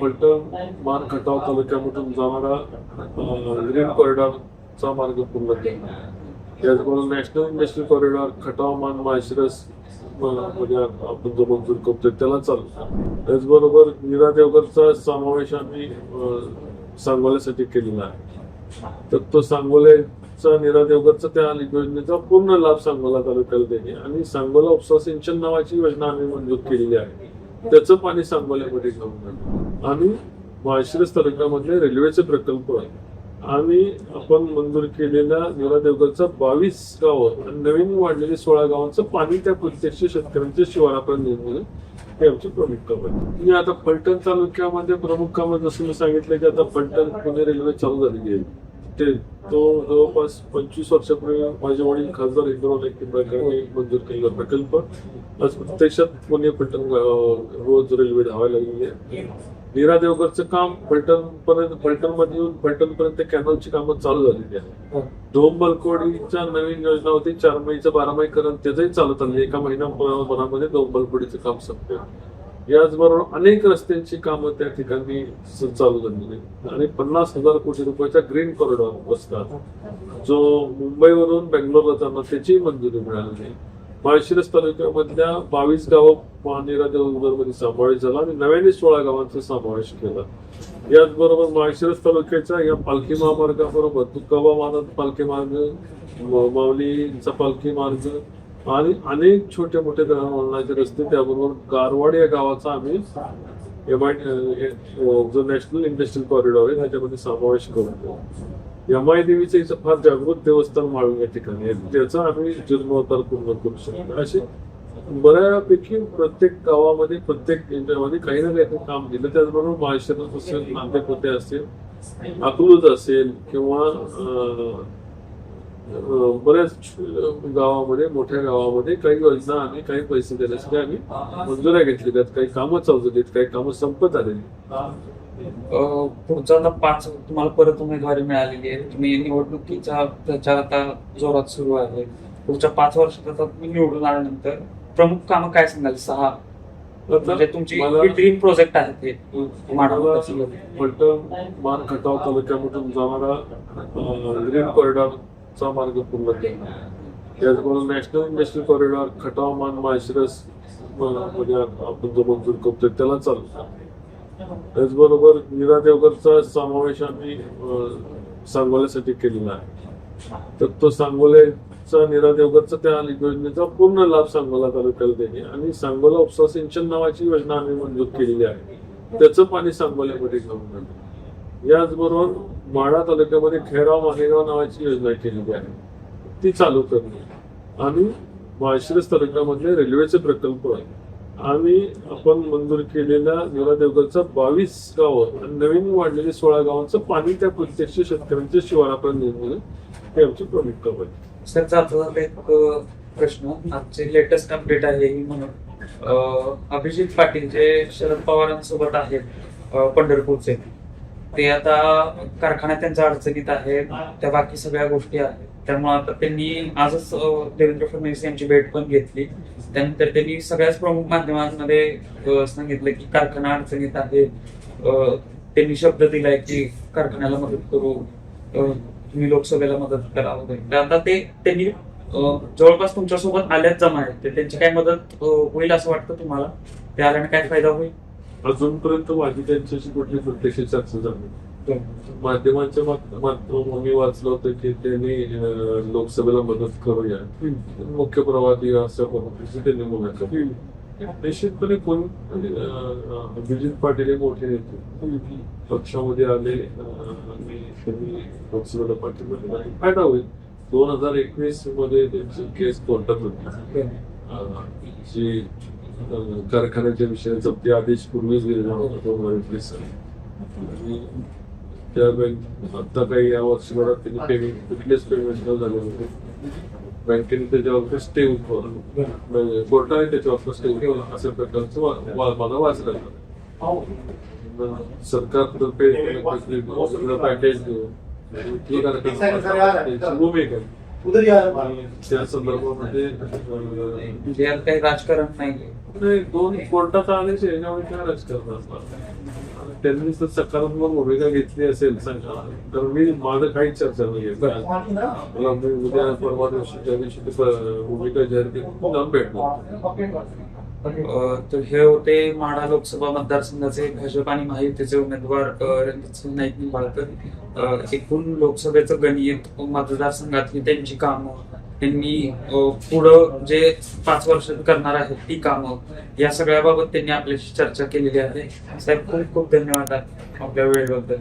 फलटण मान खटाव तालुक्यामधून जाणारा ग्रीन कॉरिडॉरचा मार्ग पूर्ण केला. त्याचबरोबर नॅशनल इंडस्ट्रियल कॉरिडॉर खटाव मान माळशिरस म्हणजे आपण जो मंजूर करतोय त्याला चालू. त्याचबरोबर नीरा देवगरचा समावेश आम्ही सांगोल्यासाठी केलेला आहे. तर तो सांगोल्याचा नीरा देवगरचा त्या योजनेचा पूर्ण लाभ सांगोला तालुक्याला देणे आणि सांगोला उपसा सिंचन नावाची योजना आम्ही मंजूर केलेली आहे. त्याचं पाणी सांगोल्यामध्ये घेऊन आम्ही आणि माळशिरस तालुक्यामधले रेल्वेचे प्रकल्प. आणि आपण मंजूर केलेल्या नीरा देवगडचा बावीस गावं आणि नवीन वाढलेली सोळा गावांचं पाणी त्या प्रत्यक्ष शेतकऱ्यांच्या शिवारापर्यंत नेऊन हे आमची प्रमुख काम आहे. मी आता फलटण तालुक्यामध्ये प्रमुख काम जसं मी सांगितलं की आता फलटण पुणे रेल्वे चालू झालेली आहे. ते तो जवळपास पंचवीस वर्षापूर्वी माझे वडील खासदार इंद्रावले निंबाळकरांनी मंजूर केलेला प्रकल्प. आज प्रत्यक्षात पुणे फलटण रोज रेल्वे धावायला लागलेली आहे. नीरा देवगरचं काम फलटण पर्यंत फलटणमध्ये येऊन फलटण पर्यंत कॅनलची कामं चालू झालेली आहे धोम बलकोडीच्या नवीन योजना होती चार महिन्याचं बारा महिने करण त्याचंही चालत आलं एका महिन्याभरामध्ये धोम बलकोडीचं काम संपलं. याचबरोबर अनेक रस्त्यांची कामं त्या ठिकाणी चालू झालेली. आणि पन्नास हजार कोटी रुपयाचा ग्रीन कॉरिडॉर रस्ता जो मुंबईवरून बेंगलोरला जाणार त्याची मंजुरी मिळाली नाही माळशिरस तालुक्यामधल्या बावीस गावं पाणीरा मध्ये समावेश झाला आणि नव्याने सोळा गावांचा समावेश केला. याचबरोबर माळशिरस तालुक्याच्या या पालखी महामार्गाबरोबर तुकाबा मानद पालखी मार्ग म- पालखी मार्ग आणि अनेक छोटे मोठे दळणवळणाचे रस्ते त्याबरोबर गारवाड या गावाचा आम्ही एम आय जो नॅशनल इंडस्ट्रियल कॉरिडॉर आहे त्याच्यामध्ये समावेश करतो यमाई देवीचं फार जागृत देवस्थान माळून या ठिकाणी आहे. त्याचा आम्ही जीर्णोद्धार पूर्ण करू शकतो. असे बऱ्यापैकी प्रत्येक गावामध्ये प्रत्येक इंडियामध्ये काही ना काही काम दिलं त्याचबरोबर महाराष्ट्रात असेल नांदेकोटे असेल अकलूज असेल किंवा बऱ्याच गावामध्ये मोठ्या गावामध्ये काही योजना आणि काही पैसे देण्यासाठी आम्ही मंजुऱ्या घेतलेल्या आहेत. काही कामं चालू आहेत काही कामं संपत आलेली पुढचा पाच तुम्हाला परत उमेदवारी मिळालेली आहे. तुम्ही निवडणुकीचा प्रचार आता जोरात सुरू आहे. पुढच्या पाच वर्षात आता तुम्ही निवडून आल्यानंतर प्रमुख कामं काय सांगाल? सहा. म्हणजे तुमची ड्रीम प्रोजेक्ट आहे ते. मान खटाव तालुक्यामधून जाणारा ग्रीन कॉरिडॉरचा मार्ग पूर्ण केला. त्याचबरोबर नॅशनल इंडस्ट्रियल कॉरिडॉर खटाव मान माळशिरस म्हणजे आपण जो मंजूर करतोय त्याला चालू. त्याचबरोबर नीरा देवकरचा समावेश आम्ही सांगोल्यासाठी केलेला आहे. तर तो सांगोल्याचा नीरा देवकरचा त्या योजनेचा पूर्ण लाभ सांगोला तालुक्याला देणे आणि सांगोला उपसा सिंचन नावाची योजना आम्ही मंजूर केलेली आहे. त्याचं पाणी सांगोल्यामध्ये घेऊन जाणं याचबरोबर माढा तालुक्यामध्ये खेराव मानेगाव नावाची योजना केलेली आहे. ती चालू करणे. आणि माळशिरस तालुक्यामधले रेल्वेचे प्रकल्प आणि आपण मंजूर केलेल्या नीरा बावीस गावं आणि नवीन वाढलेली सोळा गावांचं पाणी त्या प्रत्यक्ष शेतकऱ्यांच्या शिवारापर्यंत नेऊन हे आमची प्रमुख काम आहे. सर जाता एक प्रश्न. आजचे लेटेस्ट अपडेट आहे ही म्हणून. अभिजित पाटील जे शरद पवारांसोबत आहेत पंढरपूरचे ते आता कारखान्यात त्यांच्या अडचणीत आहेत त्या बाकी सगळ्या गोष्टी आहेत. त्यामुळे आता त्यांनी आजच देवेंद्र फडणवीस यांची भेट पण घेतली. त्यानंतर त्यांनी सगळ्याच प्रमुख माध्यमांमध्ये सांगितलं की कारखाना अडचणीत आहे. त्यांनी शब्द दिलाय की कारखान्याला मदत करू. तुम्ही लोकसभेला मदत करा वगैरे. तर आता ते त्यांनी जवळपास तुमच्यासोबत आल्याच जमा आहेत. ते त्यांची काय मदत होईल असं वाटतं तुम्हाला? त्या आल्याने काय फायदा होईल? अजूनपर्यंत माझी त्यांच्याशी कुठली प्रत्यक्ष चर्चा झाली माध्यमांच्या माध- माध्यमातून मी वाचलं होतं की त्यांनी लोकसभेला मदत करूया. मुख्य प्रवादी अशा पद्धतीची त्यांनी केली. निश्चितपणे कोण अं, अभिजित पाटील हे मोठे नेते. पक्षामध्ये आले आणि त्यांनी लोकसभेला पाठिंबा फायदा होईल. दोन हजार एकवीसमध्ये त्यांची केस कोर्टात होती. जी कारखान्याच्या विषयात जप्ती आदेश पूर्वीच दिलेला होता दोन हजार एकवीस साली. त्या बँक आता काही या वर्षभरात त्यांनी पेमेंट रिप्लेस पेमेंट न झाले होते बँकेने त्याच्यावर स्टे म्हणजे कोर्टाने त्याच्यावर स्टे अशा प्रकारचं वा- वा- मला वाचलं सरकारतर्फे सगळं पॅकेज देऊ ही कारखाना भूमिका आहे. उधर जा आणि त्या संदर्भामध्ये म्हणजे यात काही राजकारण नाही। दोन कोर्टाचा आदेश आहे याच्यामध्ये काय राजकारण असणार त्यांनी जर सकारात्मक भूमिका घेतली असेल. तर मी माझं काही चर्चा नाही मला मी उद्या परवा दिवशी त्या दिवशी ती भूमिका जाहीर केली जाऊन भेटणार. तर हे होते माढा लोकसभा मतदारसंघाचे भाजप आणि महायुतीचे उमेदवार अ, रणजितसिंह नाईक निंबाळकर. एकूण लोकसभेचं गणित मतदारसंघातली त्यांची कामं त्यांनी पुढं जे पाच वर्षात करणार आहेत ती कामं या सगळ्याबाबत त्यांनी आपल्याशी चर्चा केलेली आहे. साहेब खूप खूप धन्यवाद आपल्या वेळेबद्दल.